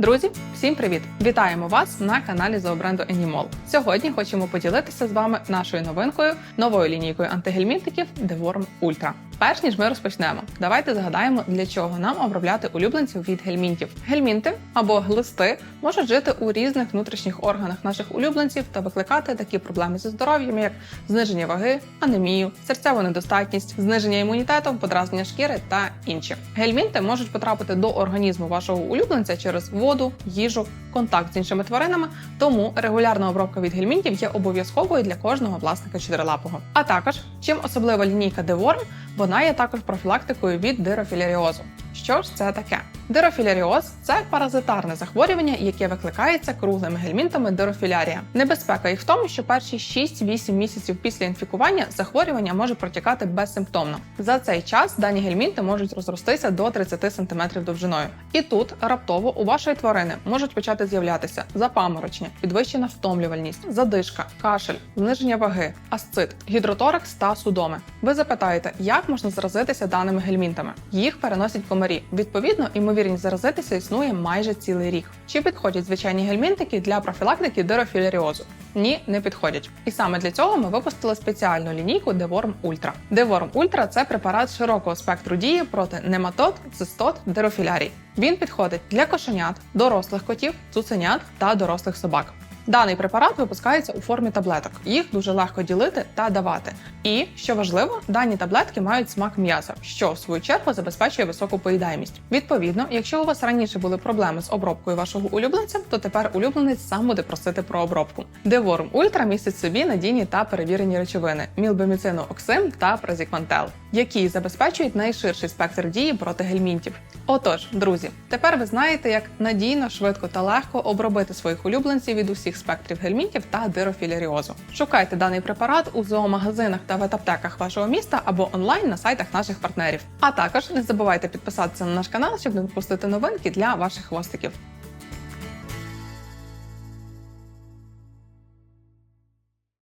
Друзі, всім привіт! Вітаємо вас на каналі зообренду Animal. Сьогодні хочемо поділитися з вами нашою новинкою, новою лінійкою антигельмінтиків Deworm Ultra. Перш ніж ми розпочнемо, давайте згадаємо, для чого нам обробляти улюбленців від гельмінтів. Гельмінти або глисти можуть жити у різних внутрішніх органах наших улюбленців та викликати такі проблеми зі здоров'ям, як зниження ваги, анемію, серцеву недостатність, зниження імунітету, подразнення шкіри та інші. Гельмінти можуть потрапити до організму вашого улюбленця через воду, їжу, контакт з іншими тваринами, тому регулярна обробка від гельмінтів є обов'язковою для кожного власника чотирилапого. А також чим особлива лінійка Deworm, вона є також профілактикою від дирофіляріозу. Що ж це таке? Дирофіляріоз це паразитарне захворювання, яке викликається круглими гельмінтами дирофілярія. Небезпека їх в тому, що перші 6-8 місяців після інфікування захворювання може протікати безсимптомно. За цей час дані гельмінти можуть розростися до 30 см довжиною. І тут раптово у вашої тварини можуть почати з'являтися запаморочення, підвищена втомлювальність, задишка, кашель, зниження ваги, асцит, гідроторакс та судоми. Ви запитаєте, як можна заразитися даними гельмінтами? Їх переносять комарі. Відповідно, імовірність заразитися існує майже цілий рік. Чи підходять звичайні гельмінтики для профілактики дирофіляріозу? Ні, не підходять. І саме для цього ми випустили спеціальну лінійку Deworm Ultra. Deworm Ultra – це препарат широкого спектру дії проти нематод, цистот, дирофілярій. Він підходить для кошенят, дорослих котів, цуценят та дорослих собак. Даний препарат випускається у формі таблеток. Їх дуже легко ділити та давати. І що важливо, дані таблетки мають смак м'яса, що в свою чергу забезпечує високу поїдаємість. Відповідно, якщо у вас раніше були проблеми з обробкою вашого улюбленця, то тепер улюбленець сам буде просити про обробку. Deworm Ultra містить собі надійні та перевірені речовини мілбеміцину оксим та празіквантел, які забезпечують найширший спектр дії проти гельмінтів. Отож, друзі, тепер ви знаєте, як надійно, швидко та легко обробити своїх улюбленців від усіх спектрів гельмінтів та дирофіляріозу. Шукайте даний препарат у зоомагазинах та ветаптеках вашого міста або онлайн на сайтах наших партнерів. А також не забувайте підписатися на наш канал, щоб не пропустити новинки для ваших хвостиків.